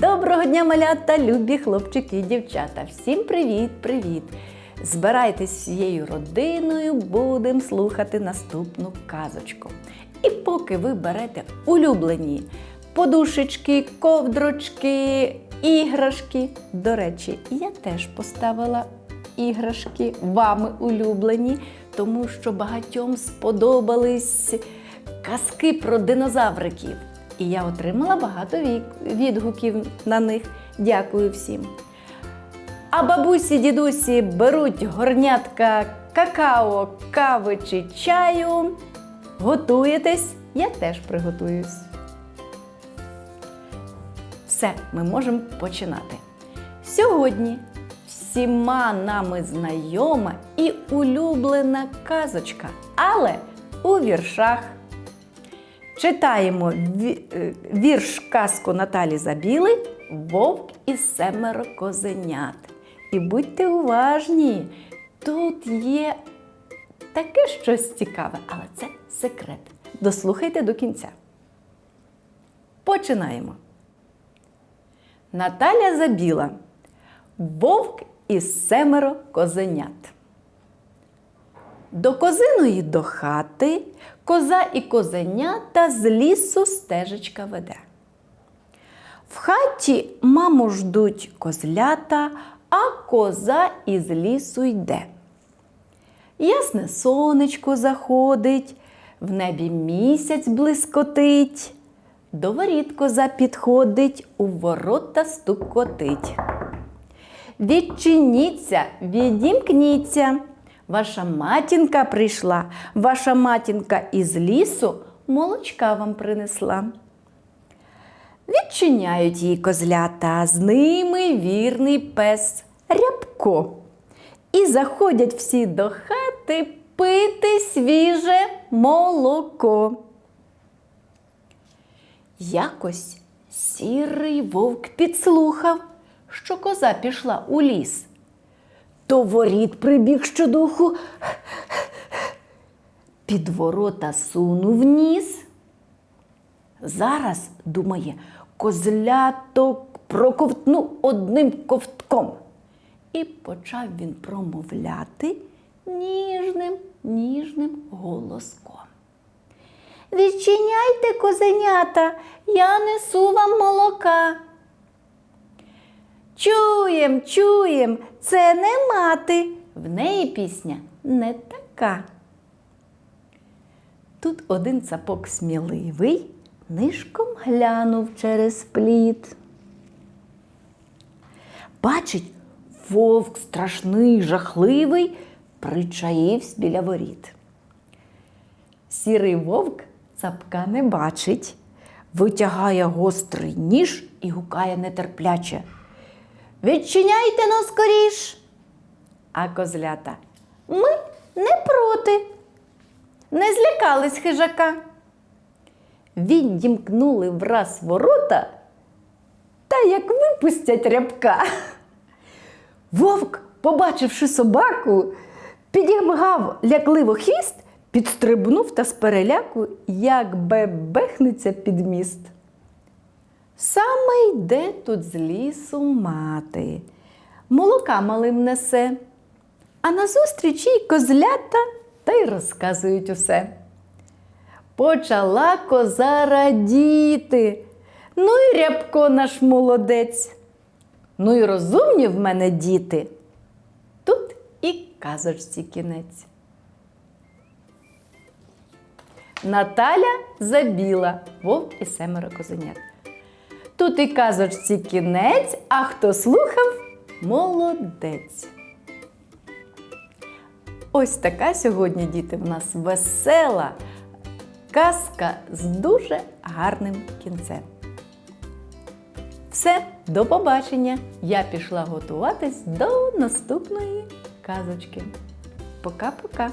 Доброго дня, малята, любі хлопчики і дівчата. Всім привіт-привіт! Збирайтесь всією родиною, будемо слухати наступну казочку. І поки ви берете улюблені подушечки, ковдрочки, іграшки. До речі, я теж поставила іграшки вами улюблені, тому що багатьом сподобались казки про динозавриків. І я отримала багато відгуків на них. Дякую всім. А бабусі, дідусі беруть горнятка какао, кави чи чаю. Готуєтесь, я теж приготуюсь. Все, ми можемо починати. Сьогодні всіма нами знайома і улюблена казочка, але у віршах. Читаємо е, вірш казку Наталі Забіли Вовк і семеро козенят. І будьте уважні, тут є таке щось цікаве, але це секрет. Дослухайте до кінця. Починаємо. Наталя Забіла. Вовк і семеро козенят. До козиної до хати коза і козенята з лісу стежечка веде. В хаті маму ждуть козлята, а коза із лісу йде. Ясне сонечко заходить, в небі місяць блискотить. До воріт коза підходить, у ворота стукотить. Відчиніться, відімкніться. Ваша матінка прийшла, ваша матінка із лісу молочка вам принесла. Відчиняють їй козлята, з ними вірний пес Рябко. І заходять всі до хати пити свіже молоко. Якось сірий вовк підслухав, що коза пішла у ліс. То воріт прибіг щодуху, під ворота сунув ніс. Зараз, думає, козляток проковтну одним ковтком. І почав він промовляти ніжним, ніжним голоском. Відчиняйте, козенята, я несу вам молока. Чуєм, чуєм, це не мати. В неї пісня не така. Тут один цапок сміливий нишком глянув через плід. Бачить, вовк страшний, жахливий, причаївсь біля воріт. Сірий вовк цапка не бачить, витягає гострий ніж і гукає нетерпляче. Відчиняйте но скоріш. А козлята. Ми не проти. Не злякались хижака. Відімкнули враз ворота, та як випустять рябка. Вовк, побачивши собаку, підігмгав лякливо хвіст, підстрибнув та з переляку, як бебехнеться під міст. Саме йде тут з лісу мати, молока малим несе, а назустріч їй козлята та й розказують усе. Почала коза радіти. Ну і рябко наш молодець. Ну і розумні в мене діти. Тут і казочці кінець. Наталя забіла, вовк і семеро козенят. Тут і казочці кінець, а хто слухав молодець. Ось така сьогодні, діти, в нас весела казка з дуже гарним кінцем. Все, до побачення! Я пішла готуватись до наступної казочки. Пока-пока!